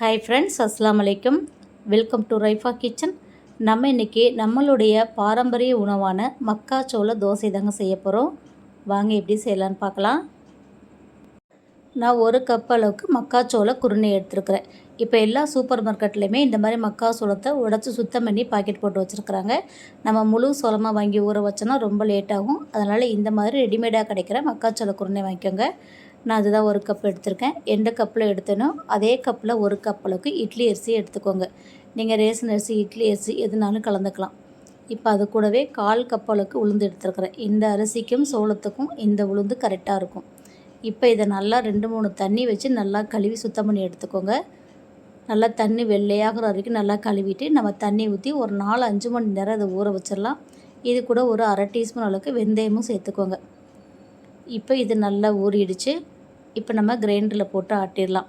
Hi friends அஸ்லாம் அலைக்கும் welcome to Raifa kitchen நம்ம இன்றைக்கி நம்மளுடைய பாரம்பரிய உணவான மக்காச்சோள தோசை தாங்க செய்ய போகிறோம் வாங்க எப்படி செய்யலான்னு பார்க்கலாம். நான் ஒரு கப் அளவுக்கு மக்காச்சோள குருணை எடுத்துருக்குறேன். இப்போ எல்லா சூப்பர் மார்க்கெட்லேயுமே இந்த மாதிரி மக்காச்சோளத்தை உடச்சி சுத்தம் பண்ணி பாக்கெட் போட்டு வச்சுருக்குறாங்க. நம்ம முழு சோளமாக வாங்கி ஊற வச்சோன்னா ரொம்ப லேட் ஆகும். அதனால் இந்த மாதிரி ரெடிமேடாக கிடைக்கிற மக்காச்சோள குருணை வாங்கிக்கோங்க. நான் அதுதான் ஒரு கப் எடுத்திருக்கேன். எந்த கப்பில் எடுத்தேனோ அதே கப்பில் ஒரு கப் அளவுக்கு இட்லி அரிசி எடுத்துக்கோங்க. நீங்கள் ரேஷன் அரிசி இட்லி அரிசி எதுனாலும் கலந்துக்கலாம். இப்போ அது கூடவே கால் கப் அளவுக்கு உளுந்து எடுத்துருக்குறேன். இந்த அரிசிக்கும் சோளத்துக்கும் இந்த உளுந்து கரெக்டாக இருக்கும். இப்போ இதை நல்லா ரெண்டு மூணு தண்ணி வச்சு நல்லா கழுவி சுத்தம் பண்ணி எடுத்துக்கோங்க. நல்லா தண்ணி வெள்ளையாகிற வரைக்கும் நல்லா கழுவிட்டு நம்ம தண்ணி ஊற்றி ஒரு நாலு அஞ்சு மணி நேரம் அதை ஊற வச்சிடலாம். இது கூட ஒரு அரை டீஸ்பூன் அளவுக்கு வெந்தயமும் சேர்த்துக்கோங்க. இப்போ இது நல்லா ஊறிடுச்சு. இப்போ நம்ம கிரைண்டரில் போட்டு ஆட்டிடலாம்.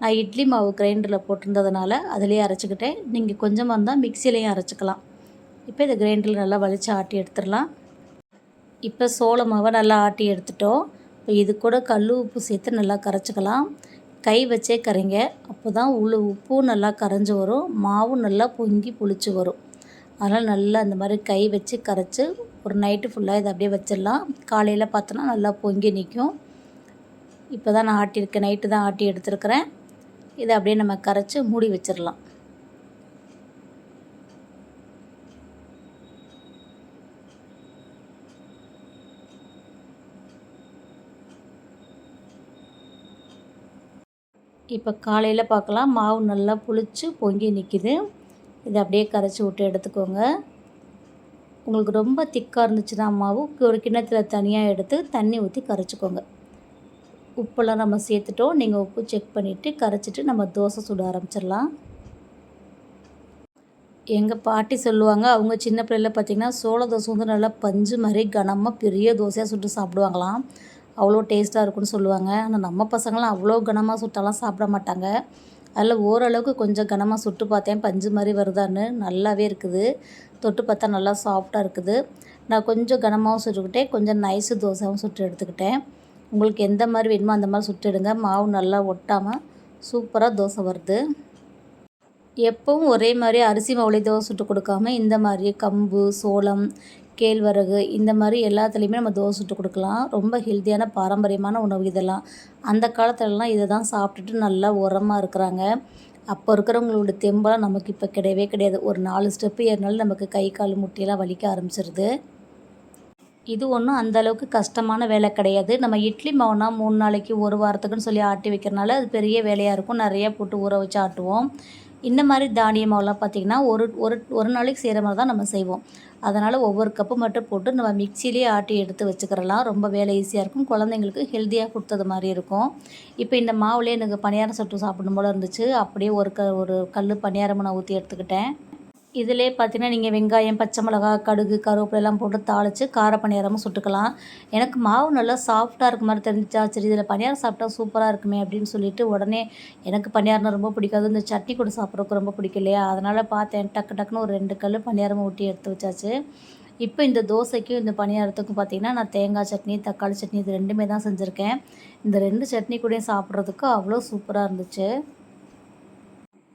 நான் இட்லி மாவு கிரைண்டரில் போட்டிருந்ததுனால அதிலே அரைச்சிக்கிட்டேன். நீங்கள் கொஞ்சமாக இருந்தால் மிக்சிலையும் அரைச்சிக்கலாம். இப்போ இதை கிரைண்டரில் நல்லா வலித்து ஆட்டி எடுத்துடலாம். இப்போ சோள மாவை நல்லா ஆட்டி எடுத்துட்டோம். இப்போ இது கூட கல் உப்பு சேர்த்து நல்லா கரைச்சிக்கலாம். கை வச்சே கரைங்க. அப்போ தான் உள்ள உப்பும் நல்லா கரைஞ்சி வரும். மாவும் நல்லா பொங்கி புளிச்சு வரும். அதனால் நல்லா இந்த மாதிரி கை வச்சு கரைச்சி ஒரு நைட்டு ஃபுல்லாக இதை அப்படியே வச்சிடலாம். காலையில் பார்த்தோன்னா நல்லா பொங்கி நிற்கும் இப்போ தான் நான் ஆட்டியிருக்கேன் நைட்டு தான் ஆட்டி எடுத்துருக்கிறேன். இதை அப்படியே நம்ம கரைச்சி மூடி வச்சிடலாம். இப்போ காலையில் பார்க்கலாம். மாவு நல்லா புளிச்சு பொங்கி நிற்கிது இதை அப்படியே கரைச்சி விட்டு எடுத்துக்கோங்க. உங்களுக்கு ரொம்ப திக்காக இருந்துச்சுன்னா மாவு ஒரு கிண்ணத்தில் தனியாக எடுத்து தண்ணி ஊற்றி கரைச்சிக்கோங்க. உப்பெல்லாம் நம்ம சேர்த்துட்டோம். நீங்கள் உப்பு செக் பண்ணிவிட்டு கரைச்சிட்டு நம்ம தோசை சுட ஆரம்பிச்சிடலாம். எங்கள் பாட்டி சொல்லுவாங்க அவங்க சின்ன பிள்ளைல பார்த்திங்கன்னா சோள தோசை வந்து நல்லா பஞ்சு மாதிரி கனமாக பெரிய தோசையாக சுட்டு சாப்பிடுவாங்களாம். அவ்வளோ டேஸ்ட்டாக இருக்கும்னு சொல்லுவாங்க. ஆனால் நம்ம பசங்களாம் அவ்வளோ கனமாக சுட்டாலாம் சாப்பிட மாட்டாங்க. அதில் ஓரளவுக்கு கொஞ்சம் கனமாக சுட்டு பார்த்தேன். பஞ்சு மாதிரி வருதான்னு நல்லாவே இருக்குது. தொட்டு பார்த்தா நல்லா சாஃப்டாக இருக்குது. நான் கொஞ்சம் கனமாகவும் சுட்டுக்கிட்டேன். கொஞ்சம் நைஸு தோசையாகவும் சுட்டு எடுத்துக்கிட்டேன். உங்களுக்கு எந்த மாதிரி வேணுமோ அந்த மாதிரி சுட்டு எடுங்க. மாவு நல்லா ஒட்டாமல் சூப்பராக தோசை வருது. எப்பவும் ஒரே மாதிரி அரிசி மாவுளை தோசை சுட்டு கொடுக்காம இந்த மாதிரி கம்பு சோளம் கேழ்வரகு இந்த மாதிரி எல்லாத்துலேயுமே நம்ம தோசை சுட்டு கொடுக்கலாம். ரொம்ப ஹெல்த்தியான பாரம்பரியமான உணவு இதெல்லாம். அந்த காலத்துலலாம் இதை தான் சாப்பிட்டுட்டு நல்லா உரமாக இருக்கிறாங்க. அப்போ இருக்கிறவங்களோட தெம்பெல்லாம் நமக்கு இப்போ கிடையவே கிடையாது. ஒரு நாலு ஸ்டெப்பு ஏறினாலும் நமக்கு கை கால் முட்டியெல்லாம் வலிக்க ஆரம்பிச்சிருது. இது ஒன்றும் அந்தளவுக்கு கஷ்டமான வேலை கிடையாது. நம்ம இட்லி மாவுனா மூணு நாளைக்கு ஒரு வாரத்துக்குன்னு சொல்லி ஆட்டி வைக்கிறனால அது பெரிய வேலையாக இருக்கும். நிறையா போட்டு ஊற வச்சு ஆட்டுவோம். இந்த மாதிரி தானிய மாவுலாம் பார்த்திங்கன்னா ஒரு ஒரு ஒரு நாளைக்கு செய்கிற மாதிரி தான் நம்ம செய்வோம். அதனால் ஒவ்வொரு கப்பு மட்டும் போட்டு நம்ம மிக்சிலேயே ஆட்டி எடுத்து வச்சுக்கிறலாம். ரொம்ப வேலை ஈஸியாக இருக்கும். குழந்தைங்களுக்கு ஹெல்த்தியாக கொடுத்தது மாதிரி இருக்கும். இப்போ இந்த மாவுலேயே எனக்கு பணியாரம் சட்டு சாப்பிடணும் போல் இருந்துச்சு. அப்படியே ஒரு க ஒரு கல் பணியாரம் நான் ஊற்றி எடுத்துக்கிட்டேன். இதிலே பார்த்தீங்கன்னா நீங்கள் வெங்காயம் பச்சை மிளகா கடுகு கருவேப்பிலை எல்லாம் போட்டு தாளித்து கார பணியாரமும் சுட்டுக்கலாம். எனக்கு மாவு நல்லா சாஃப்டாக இருக்க மாதிரி தெரிஞ்சிச்சா சரி இதில் பணியாரம் சாப்பிட்டா சூப்பராக இருக்குமே அப்படின்னு சொல்லிட்டு உடனே எனக்கு பணியாரம் ரொம்ப பிடிக்காது. இந்த சட்னி கூட சாப்பிட்றதுக்கு ரொம்ப பிடிக்கும் இல்லையா? அதனால் பார்த்தேன் டக்கு டக்குன்னு ஒரு ரெண்டு கல் பணியாரம் ஊட்டி எடுத்து வச்சாச்சு. இப்போ இந்த தோசைக்கும் இந்த பணியாரத்துக்கும் பார்த்திங்கன்னா நான் தேங்காய் சட்னி தக்காளி சட்னி இது ரெண்டுமே தான் செஞ்சுருக்கேன். இந்த ரெண்டு சட்னி கூடயும் சாப்பிட்றதுக்கு அவ்வளோ சூப்பராக இருந்துச்சு.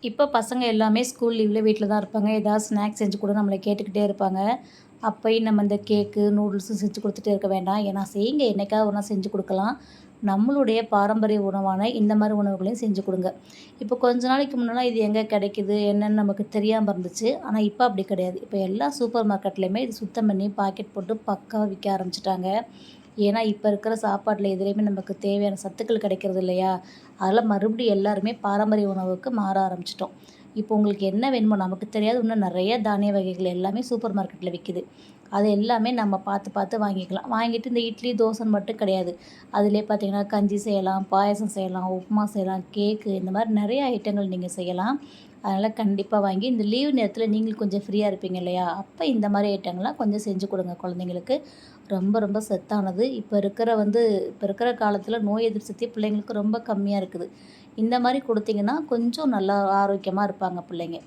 இப்போ பசங்க எல்லாமே ஸ்கூல் லீவில் வீட்டில் தான் இருப்பாங்க. ஏதாவது ஸ்நாக்ஸ் செஞ்சு கூட நம்மளை கேட்டுக்கிட்டே இருப்பாங்க. அப்போயும் நம்ம இந்த கேக்கு நூடுல்ஸும் செஞ்சு கொடுத்துட்டே இருக்க வேண்டாம். ஏன்னா செய்யுங்க. என்னைக்காவது ஒன்றா செஞ்சு கொடுக்கலாம். நம்மளுடைய பாரம்பரிய உணவான இந்த மாதிரி உணவுகளையும் செஞ்சு கொடுங்க. இப்போ கொஞ்ச நாளைக்கு முன்னெல்லாம் இது எங்கே கிடைக்குது? என்னென்னு நமக்கு தெரியாமல் இருந்துச்சு. ஆனால் இப்போ அப்படி கிடையாது. இப்போ எல்லா சூப்பர் மார்க்கெட்லேயுமே இது சுத்தம் பண்ணி பாக்கெட் போட்டு பக்காவாக விற்க ஆரம்பிச்சிட்டாங்க. ஏன்னா இப்போ இருக்கிற சாப்பாட்டில் எதுலேயுமே நமக்கு தேவையான சத்துக்கள் கிடைக்கிறது இல்லையா? அதில் மறுபடியும் எல்லாருமே பாரம்பரிய உணவுக்கு மாற ஆரம்பிச்சிட்டோம். இப்போ உங்களுக்கு என்ன வேணுமோ நமக்கு தெரியாது. இன்னும் நிறைய தானிய வகைகள் எல்லாமே சூப்பர் மார்க்கெட்டில் விற்கிது அது எல்லாமே நம்ம பார்த்து பார்த்து வாங்கிக்கலாம். வாங்கிட்டு இந்த இட்லி தோசைன்னு மட்டும் கிடையாது. அதிலே பார்த்தீங்கன்னா கஞ்சி செய்யலாம் பாயசம் செய்யலாம் உப்புமா செய்யலாம் கேக்கு இந்த மாதிரி நிறைய ஐட்டங்கள் நீங்கள் செய்யலாம். அதனால் கண்டிப்பாக வாங்கி இந்த லீவ் நேரத்தில் நீங்கள் கொஞ்சம் ஃப்ரீயாக இருப்பீங்க இல்லையா? அப்போ இந்த மாதிரி ஐட்டங்கள்லாம் கொஞ்சம் செஞ்சு கொடுங்க குழந்தைங்களுக்கு. ரொம்ப ரொம்ப செத்தானது. இப்போ இருக்கிற வந்து இப்போ இருக்கிற காலத்தில் நோய் எதிர்ப்பு சக்தி பிள்ளைங்களுக்கு ரொம்ப கம்மியாக இருக்குது. இந்த மாதிரி கொடுத்தீங்கன்னா கொஞ்சம் நல்லா ஆரோக்கியமாக இருப்பாங்க பிள்ளைங்க.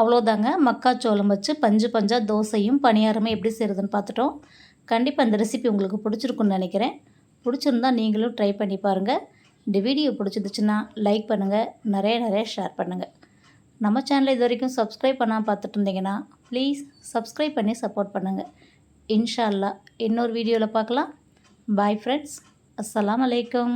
அவ்வளோதாங்க. மக்காச்சோளம் வச்சு பஞ்சு பஞ்சாக தோசையும் பணியாரமும் எப்படி செய்கிறதுன்னு பார்த்துட்டோம். கண்டிப்பாக அந்த ரெசிபி உங்களுக்கு பிடிச்சிருக்குன்னு நினைக்கிறேன். பிடிச்சிருந்தா நீங்களும் ட்ரை பண்ணி பாருங்கள் இந்த வீடியோ பிடிச்சிருந்துச்சுன்னா லைக் பண்ணுங்கள் நிறைய நிறைய ஷேர் பண்ணுங்கள் நம்ம சேனலை இது வரைக்கும் சப்ஸ்கிரைப் பண்ணாமல் பார்த்துட்டு இருந்தீங்கன்னா ப்ளீஸ் சப்ஸ்கிரைப் பண்ணி சப்போர்ட் பண்ணுங்கள் இன்ஷா அல்லாஹ் இன்னொரு வீடியோவில் பார்க்கலாம். பாய் ஃப்ரெண்ட்ஸ் அஸ்லாம் அலைக்கும்.